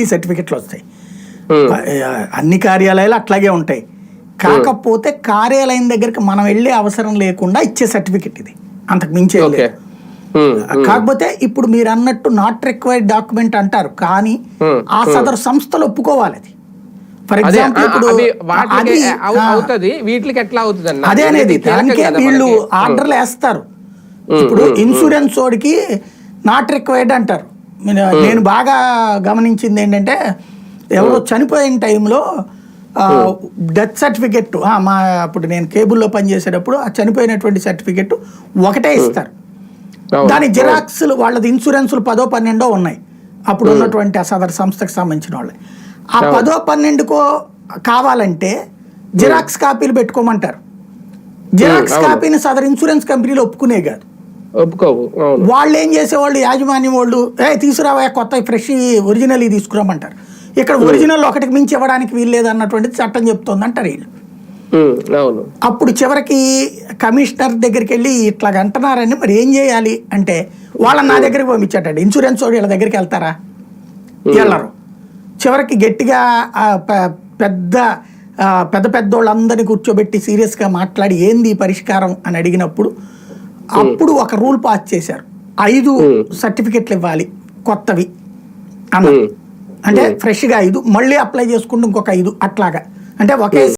ఈ సర్టిఫికెట్లు వస్తాయి. అన్ని కార్యాలయాలు అట్లాగే ఉంటాయి. కాకపోతే కార్యాలయం దగ్గరికి మనం వెళ్ళే అవసరం లేకుండా ఇచ్చే సర్టిఫికెట్ ఇది. అంతకు మించి కాకపోతే ఇప్పుడు మీరు అన్నట్టు నాట్ రిక్వైర్డ్ డాక్యుమెంట్ అంటారు. కానీ. ఆ సదరు సంస్థలు ఒప్పుకోవాలి అది. ఫర్ ఎగ్జాంపుల్ ఇప్పుడు అవుతది వీటికి ఎట్లా అవుతుంది అదే అనేది దానికే వీళ్ళు. ఆర్డర్లు వేస్తారు. ఇప్పుడు ఇన్సూరెన్స్ వాడికి నాట్ రిక్వైర్డ్ అంటారు. నేను బాగా గమనించింది ఏంటంటే ఎవరో చనిపోయిన టైంలో డెత్ సర్టిఫికెట్ మా అప్పుడు నేను కేబుల్లో పనిచేసేటప్పుడు ఆ చనిపోయినటువంటి సర్టిఫికెట్ ఒకటే ఇస్తారు. దాని జిరాక్స్లు వాళ్ళది ఇన్సూరెన్సులు పదో పన్నెండో ఉన్నాయి. అప్పుడు ఉన్నటువంటి ఆ సదరు సంస్థకు సంబంధించిన వాళ్ళు. ఆ పదో పన్నెండుకో కావాలంటే జిరాక్స్ కాపీలు పెట్టుకోమంటారు. జిరాక్స్. కాపీని సదరు ఇన్సూరెన్స్ కంపెనీలు ఒప్పుకునే కాదు. ఒప్పుకోవు. వాళ్ళు ఏం చేసేవాళ్ళు? యాజమాన్యం వాళ్ళు ఏ తీసుకురావా కొత్త ఫ్రెష్ ఒరిజినల్ తీసుకురామంటారు ఇక్కడ ఒరిజినల్ ఒకటికి మించి ఇవ్వడానికి వీల్లేదు అన్నటువంటిది చట్టం చెప్తోంది అంటారు వీళ్ళు. అవును. అప్పుడు చివరికి కమిషనర్ దగ్గరికి వెళ్ళి ఇట్లా అంటున్నారని మరి ఏం చేయాలి అంటే వాళ్ళని నా దగ్గరికి పంపించాడు ఇన్సూరెన్స్ వాడు వీళ్ళ దగ్గరికి వెళ్తారా? వెళ్ళరు. చివరికి గట్టిగా పెద్ద పెద్ద పెద్ద వాళ్ళందరినీ కూర్చోబెట్టి సీరియస్గా మాట్లాడి ఏంది పరిష్కారం? అని అడిగినప్పుడు అప్పుడు ఒక రూల్ పాస్ చేశారు. ఐదు సర్టిఫికెట్లు ఇవ్వాలి కొత్తవి అన్నారు ఉమ్. అంటే ఫ్రెష్గా ఐదు మళ్ళీ అప్లై చేసుకుంటూ ఇంకొక ఐదు అట్లాగా. అంటే ఒకే